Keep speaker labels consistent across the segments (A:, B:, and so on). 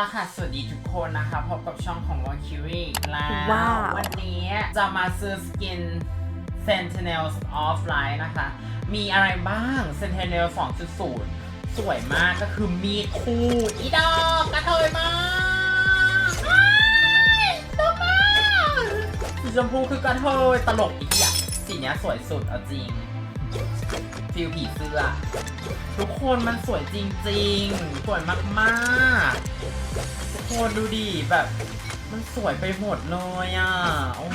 A: ละค่ะ สวัสดีทุกคนนะคะ พบกับช่องของ w a k i r i แล้ว
B: ว้าว
A: วันนี้จะมาซื้อสกิน Sentinels of Light นะคะ มีอะไรบ้าง Sentinel 2.0 สวยมากก็คือมีดคู่อีดอกกระเทยมากอ้ายชอบมากสีชมพูคือกระเทยตลกอีกอย่างสีเนี้ยสวยสุดเอาจริง ฟิลผีเสื้อ ทุกคนมันสวยจริงๆ สวยมากๆ ทุกคนดูดิแบบ มันสวยไปหมดเลยอะโอ้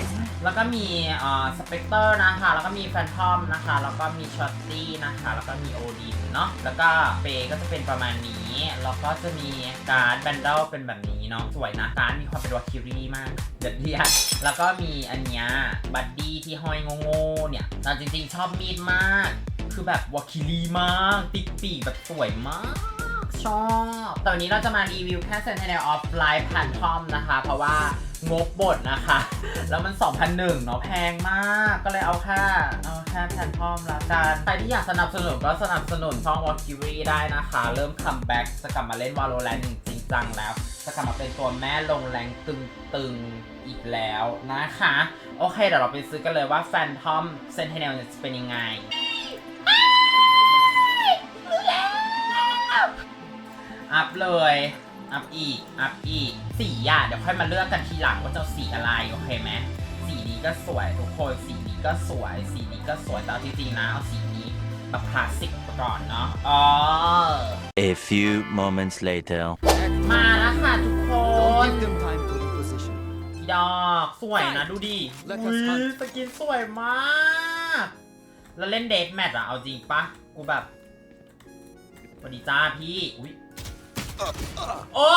A: แล้วก็มีอ่าสเปกเตอร์นะคะ แล้วก็มีแฟนทอมนะคะ แล้วก็มีช็อตตี้นะคะ แล้วก็มีโอดินเนาะ แล้วก็เปก็จะเป็นประมาณนี้ แล้วก็จะมีการ์ดแบนเดลเป็นแบบนี้เนาะ สวยนะ การ์ดมีความเป็นวาคิรี่มาก เด็ดเดียดแล้วก็มีอันเนี้ยบัดดี้ที่ห้อยโง่ๆเนี่ยแต่จริงๆชอบมีดมาก คือแบบวาคิรีมาก ติ๊กปีกแบบสวยมาก ชอบแต่วันนี้เราจะมารีวิวแค่ Sentinel of Life Phantom นะคะ เพราะว่างบบทนะคะ แล้วมัน 2001เนาะแพงมาก ก็เลยเอาแค่เอาแค่ Phantom ละกัน ใครที่อยากสนับสนุนก็สนับสนุนช่อง w a k i r i ได้นะคะ เริ่มคัมแบ็กจะกลับมาเล่น Valorant จริงจังแล้ว จะกลับมาเป็นตัวแม่ลงแรงตึงๆอีกแล้วนะคะ โอเคเดี๋ยวเราไปซื้อกันเลยว่า Phantom Sentinel เนี่ยจะเป็นยังไง เลยอัพอีกอัพอีกสีอะเดี๋ยวค่อยมาเลือกกันทีหลังว่าจะเอาสีอะไรโอเคไหมสีนี้ก็สวยทุกคนสีนี้ก็สวย สีนี้ก็สวยแต่เอาจริงๆนะเอาสีนี้แบบคลาสสิกก่อนเนาะอ๋อ
C: A few moments later.
A: มาแล้วค่ะทุกคน
D: Don't give them time to reposition.
A: ดอกสวยนะดูดิ
D: Let us
A: อุ้ย
D: hunt
A: สกินสวยมาก แล้วเล่นเดทแมทอะเอาจริงปะกูแบบสวัสดีจ้าพี่อุ้ย โอ้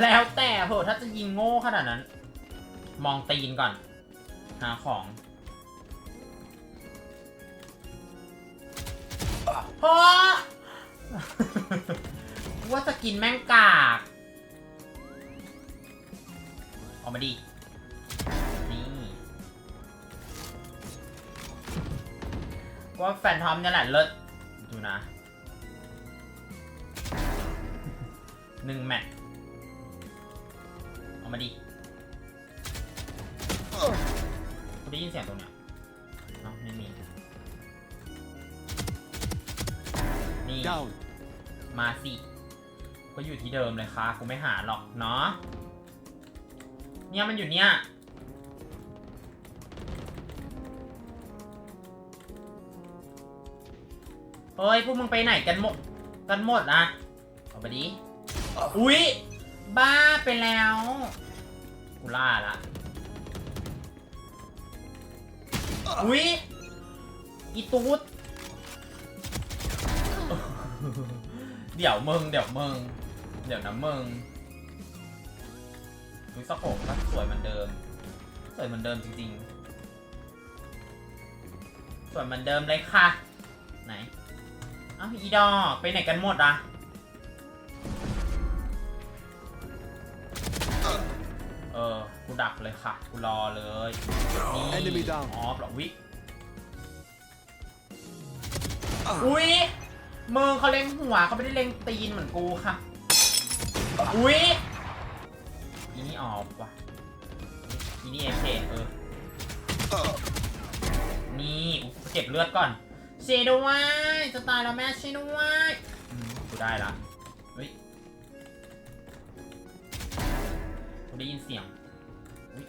A: แล้วแต่เหอะถ้าจะยิงโง่ขนาดนั้น มองตีนก่อน หาของโอ้ว่าจะกินแม่งกากออกมาดินี่ว่าแฟนทอมเนี่ยแหละเลิศดูนะ หนึ่งแมตช์ออกมาดิกูได้ยินเสียงตรงเนี้ยเอ้าไม่มี นี่
D: Down.
A: มาสิ ก็อยู่ที่เดิมเลยค่ะกูไม่หาหรอกเนาะ เนี่ยมันอยู่เนี่ย เฮ้ย พวกมึงไปไหนกันหมด กันหมดอะเอาไปดิ อุ๊ย บ้าไปแล้ว กูล่าละ อุ๊ย อีตูด เดี๋ยวมึง เดี๋ยวมึง เดี๋ยวนะมึงดูสะโพกก็สวยเหมือนเดิม สวยเหมือนเดิมจริงๆ สวยเหมือนเดิมเลยค่ะ ไหน เอ้าอีดอกไปไหนกันหมดอะ เออ กูดักเลยค่ะ กูรอเลยนี่
D: Enemy down
A: ออฟหรอวิอุ้ยมึงเขาเล็งหัวเขาไม่ได้เล็งตีนเหมือนกูค่ะ อุ้ยอีนี่ออฟว่ะอีนี่เอเคเออ นี่กูเก็บเลือดก่อนเชยด้วยจะตายแล้วแม่เชยด้วยอืมกูได้ละเฮ้ย กูได้ยินเสียงอุ๊ย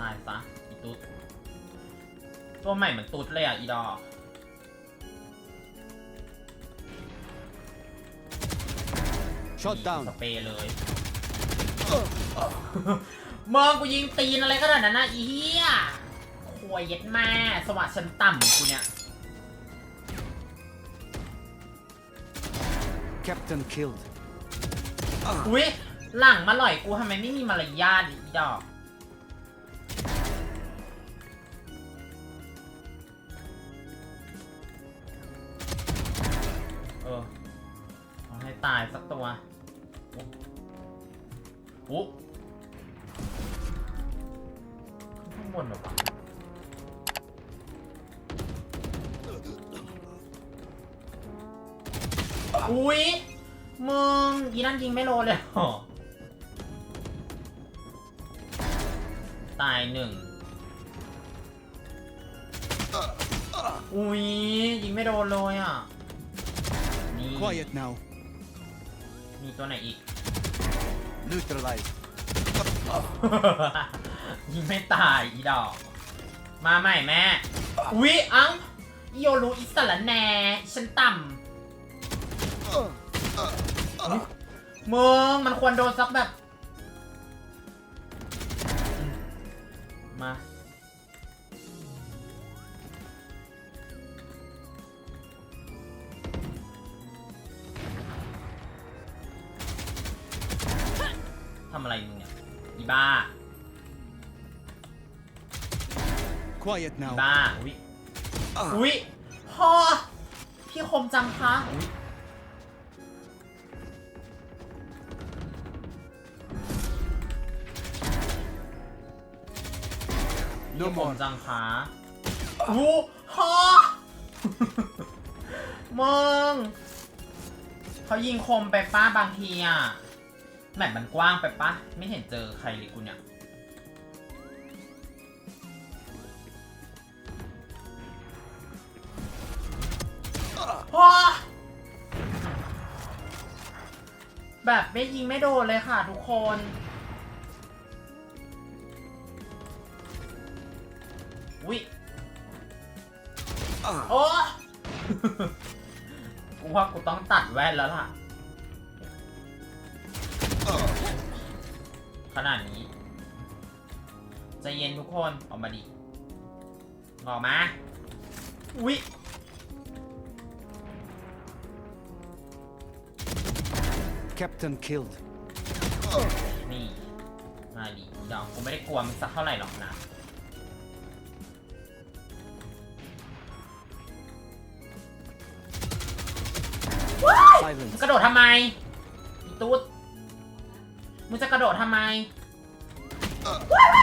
A: ตายซะอีตุ๊ดตัวใหม่เหมือนตุ๊ดเลยอะ อีดอก
D: Shot down.
A: สเปรย์เลยมองกูยิงตีนอะไรขนาดนั้นนะอีเหี้ย ควยเย็ดแม่สวัสดิ์ชั้นต่ำกูเนี่ย
D: Captain killed.
A: อุ้ยหลังมาหล่อยกูทำไมไม่มีมารยาทอีดอก เออเอาให้ตายสักตัวอุ๊อุ๊บนหรอวะ อุ้ยมึงอีนั่นยิงไม่โลเลยเหรอตายหนึ่งอุ้ยยิงไม่โดนเลยอะนี่
D: Quiet now.
A: มีตัวไหนอีก
D: Neutralize.
A: ยิงไม่ตายอีดอก มาใหม่แม่ อุ๊ยเอ้าอีโยรู้อิสระแหน่ฉันต่ำอุ๊ย มึงมันควรโดนสักแบบ มา ทำอะไรมึงเนี่ย อีบ้า
D: Quiet
A: อี
D: now.
A: บ้า อุ๊ย อุ๊ยพ่อ พี่คมจังคะอุ๊ย
D: No
A: พี่คม
D: more.
A: จังคะอู้พ่อมึงเขายิงคมไปป้าบางทีอะแมปมันกว้างไปปะไม่เห็นเจอใครเลยกูเนี่ยพ่อแบบไม่ยิงไม่โดนเลยค่ะทุกคน โอ้กูว่ากูต้องตัดแว่นแล้วล่ะ ขนาดนี้ ใจเย็นทุกคนออกมาดิออกมาวิ
D: Captain killed.
A: นี่ มาดิเดี๋ยวกูไม่ได้กลัวมึงสักเท่าไหร่หรอกนะ มึงกระโดดทำไมอีตุ๊ดมึงจะกระโดดทำไม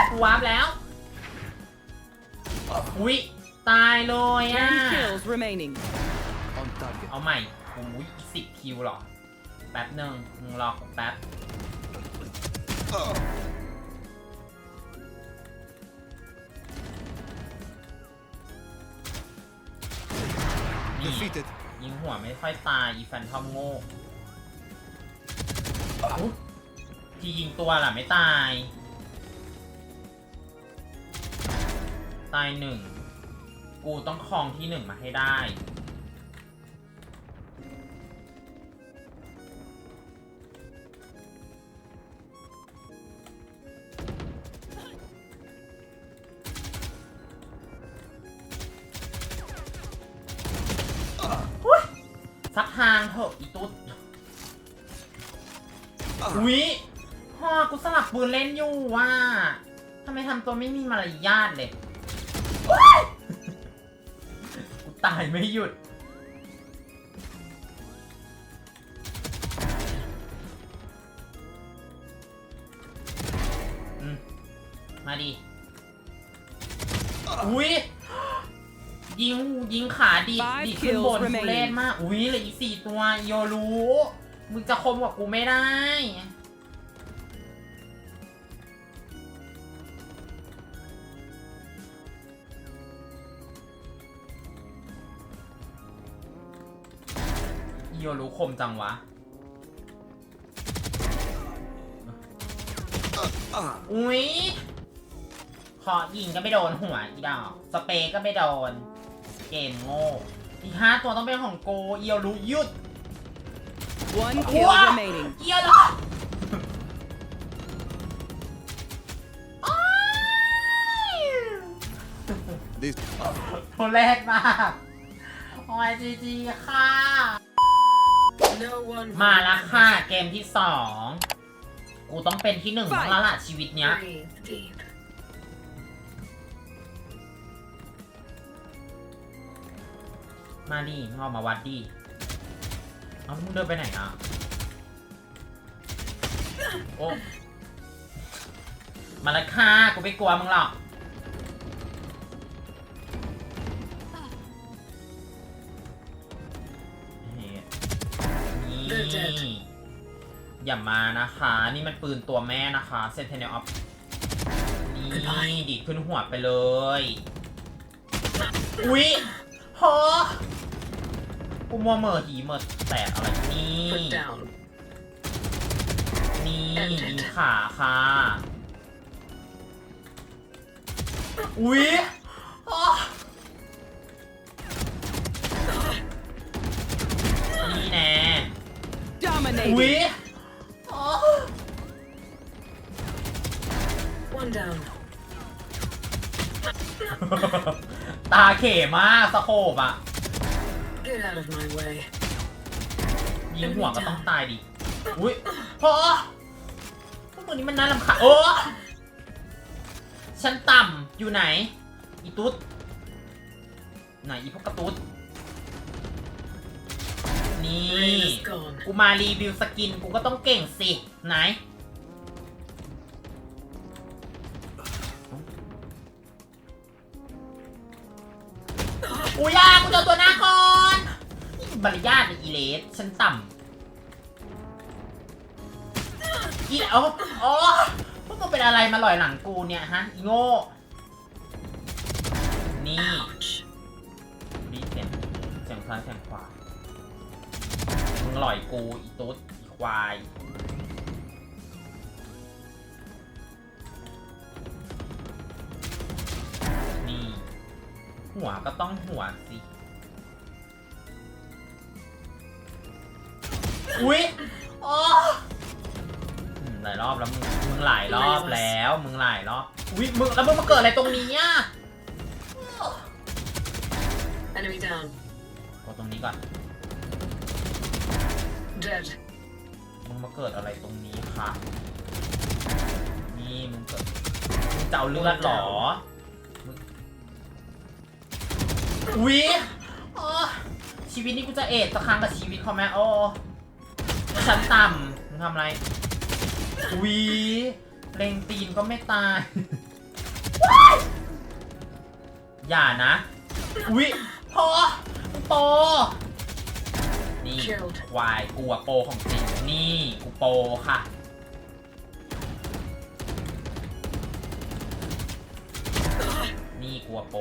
A: กูวาร์ปแล้ว อุ้ยตายเลยอะ
B: Ten kills remaining.
D: On target.
A: เอาใหม่กูอุ้ยอีกสิบคิวหรอ แป๊บหนึ่งมึงรอกูแป๊บ นี่
D: Defeated.
A: ยิงหัวไม่ค่อยตายอีแฟนทอมโง่อุ๊ยที่ยิงตัวล่ะไม่ตาย ตายหนึ่ง กูต้องครองที่หนึ่งมาให้ได้ อุ๊ยพ่อกูสลับปืนเล่นอยู่ว่ะทำไมทำตัวไม่มีมารยาทเลยอุ๊ยกูตายไม่หยุดอืมมาดิอุ๊ยยิงยิงขาดีด
B: Five
A: ดีดขึ้นบน
B: kills
A: ทุเล่น
B: remaining
A: มาก อุ้ยเหลืออีกสี่ตัวโยรู้ มึงจะคมกว่ากูไม่ได้โยรู้คมจังวะ อุ้ยขอยิงก็ไม่โดนหัวอีดอก สเปรย์ก็ไม่โดน เกมโง่ อีกห้าตัวต้องเป็นของโก เอียวรู้หยุด
B: One kill
A: Wow.
B: remaining.
A: เอียวรู้อ้าย
D: This
A: ตัวแรกมากโอ้ยจีจีค่ะ
B: No one
A: มาแล้วค่ะ เกมที่สอง กูต้องเป็นที่หนึ่งบ้างแล้วล่ะชีวิตเนี้ย มาดิมึงออกมาวัดดิ เอามึงเดินไปไหนอะ โอ้ มาละค่ะกูไม่กลัวมึงหรอกนี่อย่ามานะคะ นี่มันปืนตัวแม่นะคะเซนเทเนลออฟนี่ดีขึ้นหัวไปเลย อุ๊ยฮอ กูมัวเหม่อหีเหม่อแตกอะไรนี่
B: Put down.
A: นี่ยิงขาค่ะ อุ๊ยอ้อนี่แน่
B: Dominating.
A: อุ๊ยอ้อ
B: One down.
A: ตาเขมากสโคบอะ
B: Get out of my way.
A: ยิงหัวก็ต้องตายดิ อุ๊ยพอพวกมึงนี่มันน่ารำคาญโอ้ฉันต่ำอยู่ไหน อีตุ๊ด ไหนอีพวกกระตุ๊ด นี่
B: Rain is gone.
A: กูมารีวิวสกินกูก็ต้องเก่งสิ ไหนอูยากูเจอตัวหน้าก่อน นี่บรยาทในอีเลสฉันต่ำอีโอ้โอ้พวกมึงเป็นอะไรมาลอยหลังกูเนี่ยฮะอีโง่ นี่
B: Ouch.
A: ดีเสียงเสียงซ้ายเสียงขวา มึงลอยกูอีตุ๊ดอีควายนี่หัวก็ต้องหัวสิ อุ๊ยอ๋ออืมหลายรอบแล้วมึง มึงหลายรอบแล้ว มึงหลายรอบ อุ๊ยมึงแล้วมึงมาเกิดอะไรตรงนี้อะ
B: Enemy down.
A: กดตรงนี้ก่อน
B: Dead.
A: มึงมาเกิดอะไรตรงนี้คะ นี่มึงเกิดมึงจะเอาเลือดเหรอมึงอุ๊ยอ๋อชีวิตนี้กูจะเอดสักครั้งกับชีวิตเขาไหมโอ้ ฉันต่ำมึงทำอะไรอุ๊ยเล็งตีนก็ไม่ตาย อย่านะอุ๊ยพอโป นี่วายกูอะโปของจริง นี่กูโปค่ะ นี่กูอะโป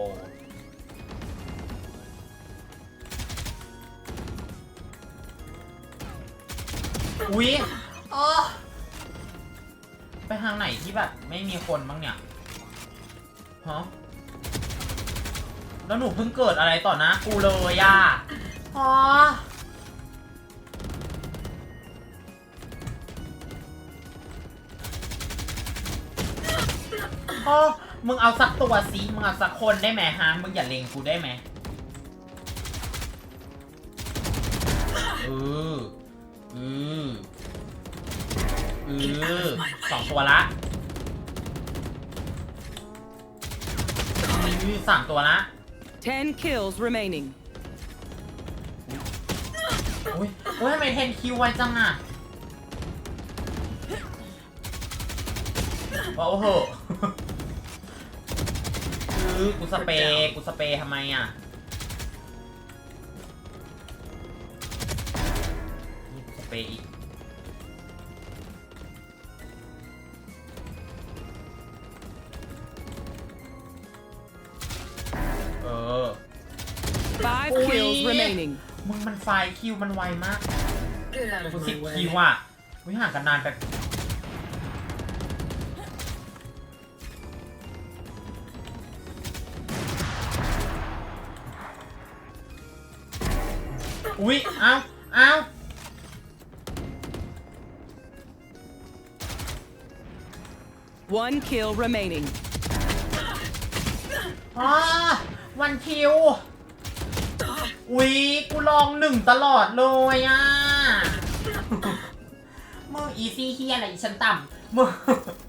A: อุ๊ยอ๋อไปทางไหนที่แบบไม่มีคนบ้างเนี่ยฮะแล้วหนูเพิ่งเกิดอะไรต่อหนะกูเลยอะอ๋ออ๋อมึงเอาสักตัวสิมึงเอาสักคนได้ไหมฮะ มึงอย่าเลงกูได้ไหมเออ องตัวละอือสามตัวละ
B: Ten kills remaining.
A: อุ้ยอุ้ยทำไมเทนคิวไวจังอะว้าวเหอะคือกูสเปรย์กูสเปรย์ทำไมอะนี่กูสเปรย์อีก มึงมันไฟล์คิวมันไวมาก
B: Get out
A: กู
B: of
A: สิบ
B: my
A: คิว
B: way.
A: อะวิห่างกันนานแบบอุ๊ยเอ้าเอ้า
B: One kill remaining.
A: อ๋อวันคิว อุ๊ยกูลองหนึ่งตลอดเลยอะมึงอีซี่เฮียอะไรอีฉันต่ำมึง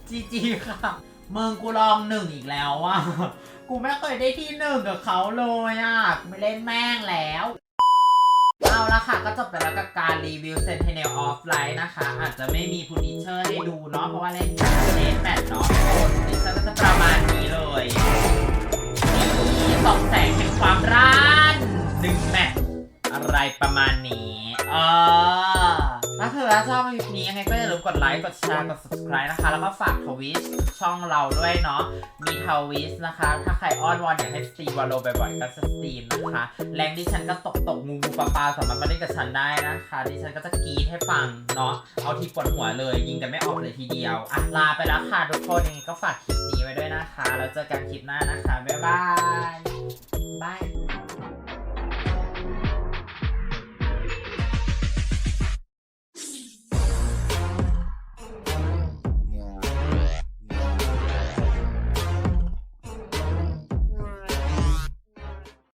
A: จีจีค่ะมึงกูลองหนึ่งอีกแล้วอะกูไม่เคยได้ที่หนึ่งกับเขาเลยอะกูไม่เล่นแม่งแล้ว เอาละค่ะก็จบไปแล้วกับการรีวิว Sentinel Offline นะคะ อาจจะไม่มีพูนิเชอร์ให้ดูเนาะเพราะว่าเล่นเล่นแมตช์เนาะคนดิฉันก็จะประมาณนี้เลยนี่สองแสงแห่งความร้า นหนึ่งแมตช์อะไรประมาณนี้เออคลิปนี้ยังไงก็อย่าลืมกดไลค์ กดแชร์ กด subscribe นะคะ แล้วก็ฝากทวิชช่องเราด้วยเนาะ มีทวิชนะคะ ถ้าใครอ้อนวอนอยากให้สตรีมวาโลบ่อยๆ ก็สตรีมนะคะ แรงดิฉันก็ตกตกงูงูปลาปลาสามารถมาเล่นกับฉันได้นะคะ ดิฉันก็จะกรีดให้ฟังเนาะ เอาที่ปวดหัวเลย ยิงกันไม่ออกเลยทีเดียว อะ ลาไปแล้วค่ะทุกคนยังไงก็ฝากคลิปนี้ไว้ด้วยนะคะ แล้วเจอกันคลิปหน้านะคะ บ๊ายบาย บาย